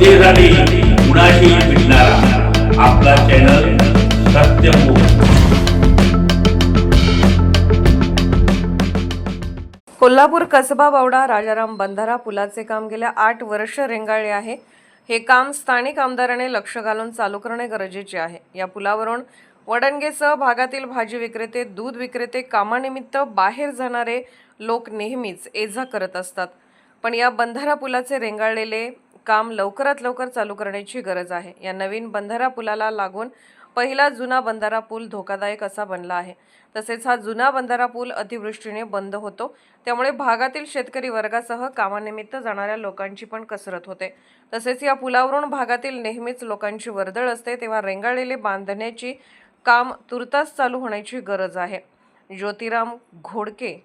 जनतेसाठी कुणाशी भेटणारा आपला चॅनल सत्यमुख कोल्हापूर कसबा बावडा राजाराम बंधारा पुलाचे काम गेल्या आठ वर्ष रेंगाळले आहे. हे काम स्थानिक आमदाराने लक्ष घालून चालू करणे गरजेचे आहे. या पुलावरून वडणगेसह भागातील भाजी विक्रेते दूध विक्रेते कामानिमित्त बाहेर जाणारे लोक नेहमीच ये करत असतात. पण या बंधारा पुलाचे रेंगाळलेले काम लवकरात लवकर चालू करण्याची गरज आहे. या नवीन बंधारा पुलाला लागून पहिला जुना बंधारा पूल धोकादायक असा बनला आहे. तसेच हा जुना बंधारा पूल अतिवृष्टीने बंद होतो. त्यामुळे भागातील शेतकरी वर्गासह कामानिमित्त जाणाऱ्या लोकांची पण कसरत होते. तसेच या पुलावरून भागातील नेहमीच लोकांची वर्दळ असते तेव्हा रेंगाळलेले बांधण्याची काम तुर्तास चालू होण्याची गरज आहे. ज्योतिराम घोडके